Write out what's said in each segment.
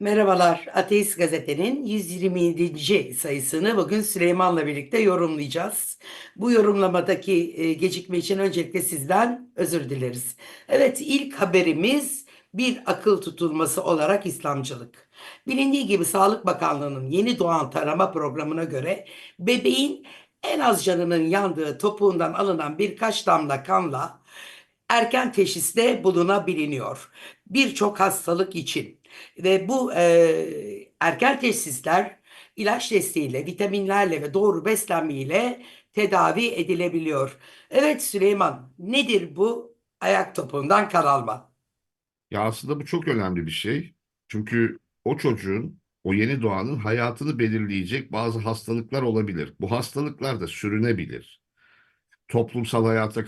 Merhabalar, Ateist Gazete'nin 127. sayısını bugün Süleyman'la birlikte yorumlayacağız. Bu yorumlamadaki e, gecikme için öncelikle sizden özür dileriz. Evet, ilk haberimiz bir akıl tutulması olarak İslamcılık. Bilindiği gibi Sağlık Bakanlığı'nın yeni doğan tarama programına göre bebeğin en az canının yandığı topuğundan alınan birkaç damla kanla erken teşhiste bulunabiliyor. Birçok hastalık için. Ve bu e, erken teşhisler ilaç desteğiyle, vitaminlerle ve doğru beslenmeyle tedavi edilebiliyor. Evet Süleyman, nedir bu ayak topuğundan kan alma? Ya aslında bu çok önemli bir şey. Çünkü o çocuğun, o yeni doğanın hayatını belirleyecek bazı hastalıklar olabilir. Bu hastalıklar da sürünebilir. Toplumsal hayata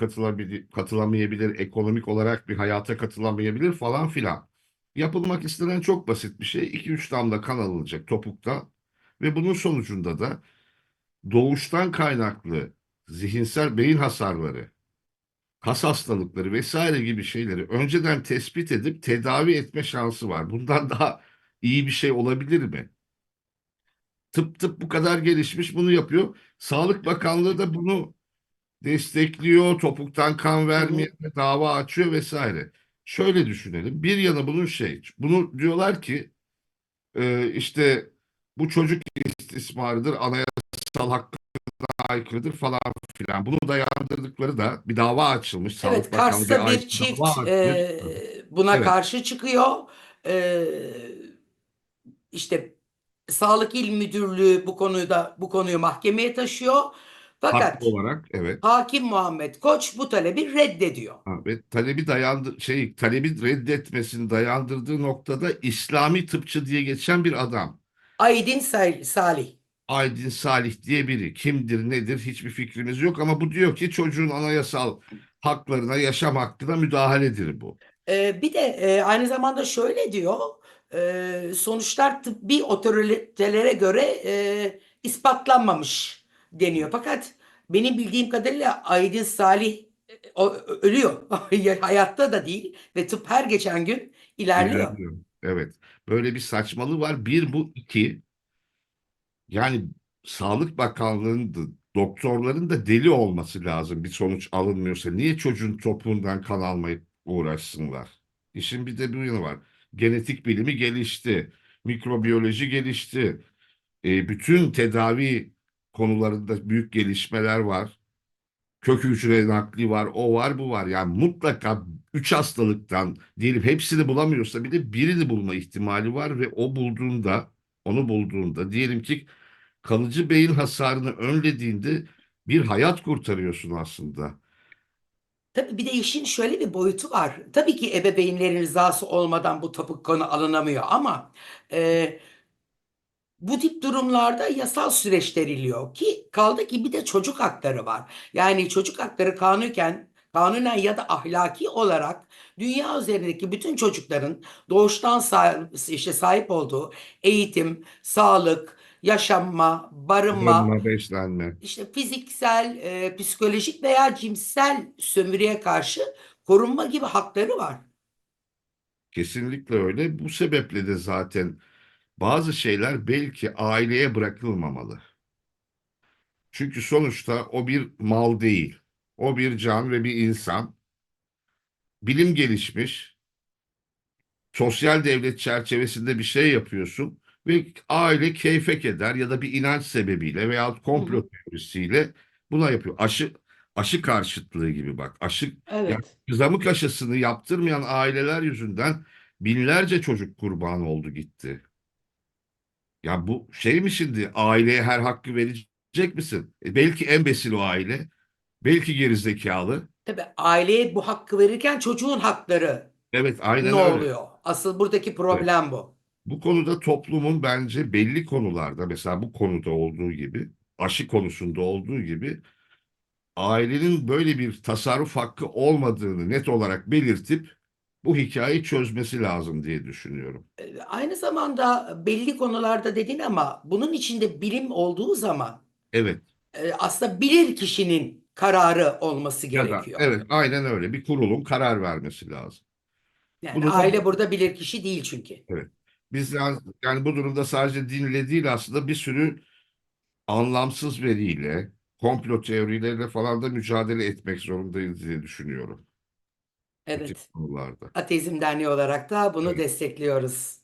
katılamayabilir, ekonomik olarak bir hayata katılamayabilir falan filan. Yapılmak istenen çok basit bir şey. 2-3 damla kan alınacak topukta ve bunun sonucunda da doğuştan kaynaklı zihinsel beyin hasarları, kas hastalıkları vesaire gibi şeyleri önceden tespit edip tedavi etme şansı var. Bundan daha iyi bir şey olabilir mi? Tıp tıp bu kadar gelişmiş bunu yapıyor. Sağlık Bakanlığı da bunu destekliyor, topuktan kan vermeye dava açıyor vesaire. Şöyle düşünelim. Bir yana bunun şey, bunu diyorlar ki e, işte bu çocuk istismarıdır, anayasal hakkına aykırıdır falan filan. Bunu dayandırdıkları da bir dava açılmış. Sağlık Evet, Bakanlığı Kars'ta bir çift e, buna Evet. karşı çıkıyor. E, işte Sağlık İl Müdürlüğü bu konuda bu konuyu mahkemeye taşıyor. Fakat Haklı olarak evet. Hakim Muhammed Koç bu talebi reddediyor. Ha, ve talebi dayandı şey talebi reddetmesini dayandırdığı noktada İslami tıpçı diye geçen bir adam. Aydin Sal- Salih. Aydin Salih diye biri. Kimdir nedir hiçbir fikrimiz yok ama bu diyor ki çocuğun anayasal haklarına, yaşam hakkına müdahaledir bu. Ee, bir de e, aynı zamanda şöyle diyor. e, sonuçlar tıbbi otoritelere göre e, ispatlanmamış deniyor. Fakat benim bildiğim kadarıyla Aydin Salih e, o- ölüyor. Hayatta da değil ve tıp her geçen gün ilerliyor. İlerliyor. Evet. Böyle bir saçmalığı var. Bir bu iki. Yani Sağlık Bakanlığı'nın doktorların da deli olması lazım bir sonuç alınmıyorsa. Niye çocuğun topuğundan kan almayıp uğraşsınlar? İşin bir de bir yanı var. Genetik bilimi gelişti. Mikrobiyoloji gelişti. E, bütün tedavi konularında büyük gelişmeler var. Kök hücre nakli var, o var, bu var. Yani mutlaka üç hastalıktan diyelim hepsini bulamıyorsa bir de birini bulma ihtimali var ve o bulduğunda, onu bulduğunda diyelim ki kalıcı beyin hasarını önlediğinde bir hayat kurtarıyorsun aslında. Tabii bir de işin şöyle bir boyutu var. Tabii ki ebeveynlerin rızası olmadan bu topuk konu alınamıyor ama e, bu tip durumlarda yasal süreç deriliyor ki kaldı ki bir de çocuk hakları var. Yani çocuk hakları kanunen, kanunen ya da ahlaki olarak dünya üzerindeki bütün çocukların doğuştan sa- işte sahip olduğu eğitim, sağlık, yaşanma, barınma, Barınma, beslenme. işte fiziksel, e, psikolojik veya cinsel sömürüye karşı korunma gibi hakları var. Kesinlikle öyle. Bu sebeple de zaten bazı şeyler belki aileye bırakılmamalı. Çünkü sonuçta o bir mal değil. O bir can ve bir insan. Bilim gelişmiş. Sosyal devlet çerçevesinde bir şey yapıyorsun ve aile keyfek eder ya da bir inanç sebebiyle veya komplo teorisiyle buna yapıyor. Aşı aşı karşıtlığı gibi bak. Aşı yani Evet. kızamık aşısını yaptırmayan aileler yüzünden binlerce çocuk kurban oldu gitti. Ya bu şey mi şimdi aileye her hakkı verecek misin? E belki embesil o aile. Belki gerizekalı. Tabii aileye bu hakkı verirken çocuğun hakları Evet aynen ne öyle. oluyor? Asıl buradaki problem bu. Bu konuda toplumun bence belli konularda mesela bu konuda olduğu gibi aşı konusunda olduğu gibi ailenin böyle bir tasarruf hakkı olmadığını net olarak belirtip bu hikayeyi çözmesi lazım diye düşünüyorum. E, aynı zamanda belli konularda dedin ama bunun içinde bilim olduğu zaman evet. E, aslında bilir kişinin kararı olması gerekiyor. Da, evet aynen öyle bir kurulun karar vermesi lazım. Yani Bunu aile da, burada bilir kişi değil çünkü. Evet. Biz yani bu durumda sadece dinle değil aslında bir sürü anlamsız veriyle, komplo teorileriyle falan da mücadele etmek zorundayız diye düşünüyorum bütün Evet. konularda. Ateizm Derneği olarak da bunu Evet. destekliyoruz.